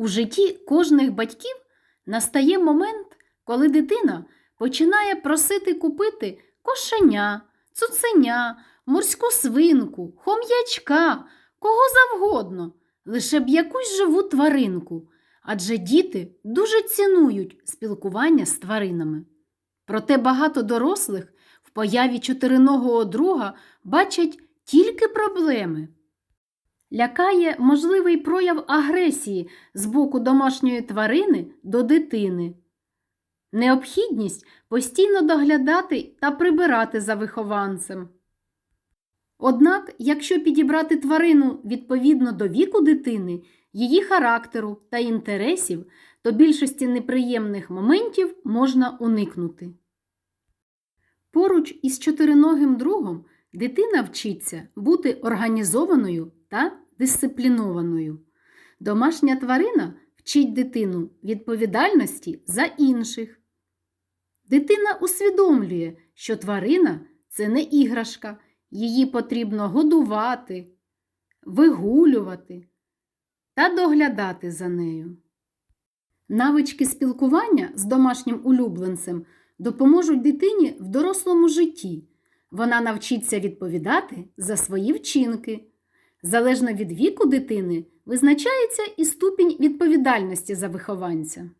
У житті кожних батьків настає момент, коли дитина починає просити купити кошеня, цуценя, морську свинку, хом'ячка, кого завгодно, лише б якусь живу тваринку, адже діти дуже цінують спілкування з тваринами. Проте багато дорослих в появі чотириногого друга бачать тільки проблеми. Лякає можливий прояв агресії з боку домашньої тварини до дитини. Необхідність постійно доглядати та прибирати за вихованцем. Однак, якщо підібрати тварину відповідно до віку дитини, її характеру та інтересів, то більшості неприємних моментів можна уникнути. Поруч із чотириногим другом дитина вчиться бути організованою та дисциплінованою. Домашня тварина вчить дитину відповідальності за інших. Дитина усвідомлює, що тварина це не іграшка, її потрібно годувати, вигулювати та доглядати за нею. Навички спілкування з домашнім улюбленцем допоможуть дитині в дорослому житті. Вона навчиться відповідати за свої вчинки. Залежно від віку дитини визначається і ступінь відповідальності за вихованця.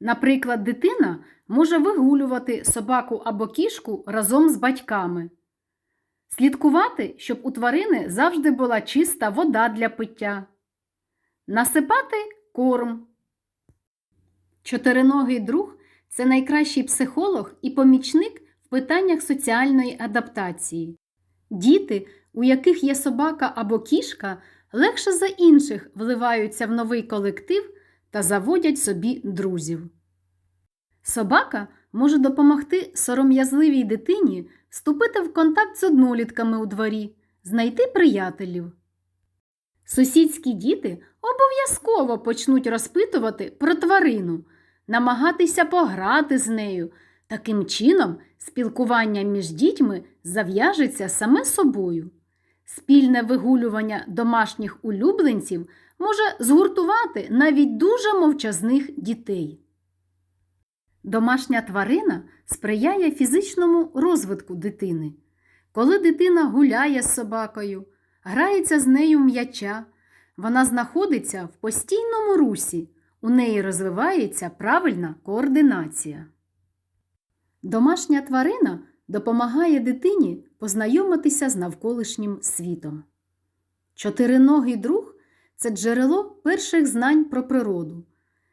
Наприклад, дитина може вигулювати собаку або кішку разом з батьками, слідкувати, щоб у тварини завжди була чиста вода для пиття, насипати корм. Чотириногий друг це найкращий психолог і помічник в питаннях соціальної адаптації. Діти, у яких є собака або кішка, легше за інших вливаються в новий колектив та заводять собі друзів. Собака може допомогти сором'язливій дитині вступити в контакт з однолітками у дворі, знайти приятелів. Сусідські діти обов'язково почнуть розпитувати про тварину, намагатися пограти з нею. Таким чином, спілкування між дітьми зав'яжеться саме собою. Спільне вигулювання домашніх улюбленців може згуртувати навіть дуже мовчазних дітей. Домашня тварина сприяє фізичному розвитку дитини. Коли дитина гуляє з собакою, грається з нею м'яча, вона знаходиться в постійному русі, у неї розвивається правильна координація. Домашня тварина допомагає дитині познайомитися з навколишнім світом. Чотириногий друг це джерело перших знань про природу.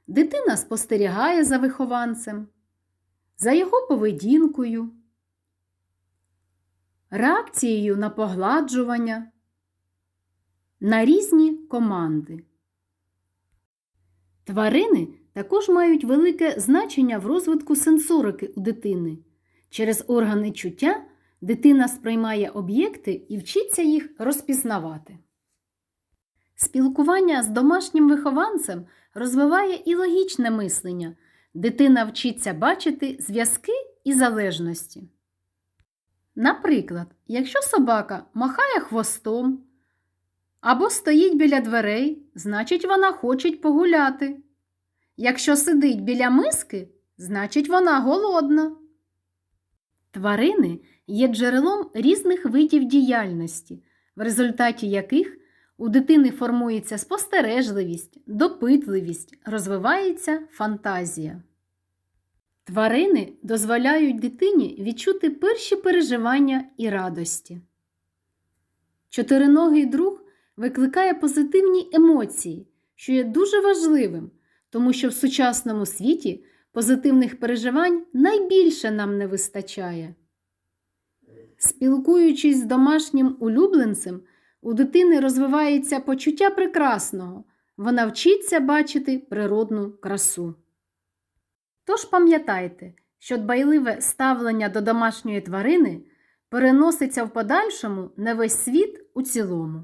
Дитина спостерігає за вихованцем, за його поведінкою, реакцією на погладжування, на різні команди. Тварини також мають велике значення в розвитку сенсорики у дитини. Через органи чуття дитина сприймає об'єкти і вчиться їх розпізнавати. Спілкування з домашнім вихованцем розвиває і логічне мислення. Дитина вчиться бачити зв'язки і залежності. Наприклад, якщо собака махає хвостом або стоїть біля дверей, значить вона хоче погуляти. Якщо сидить біля миски, значить вона голодна. Тварини є джерелом різних видів діяльності, в результаті яких у дитини формується спостережливість, допитливість, розвивається фантазія. Тварини дозволяють дитині відчути перші переживання і радості. Чотириногий друг викликає позитивні емоції, що є дуже важливим, тому що в сучасному світі позитивних переживань найбільше нам не вистачає. Спілкуючись з домашнім улюбленцем, у дитини розвивається почуття прекрасного, вона вчиться бачити природну красу. Тож пам'ятайте, що дбайливе ставлення до домашньої тварини переноситься в подальшому на весь світ у цілому.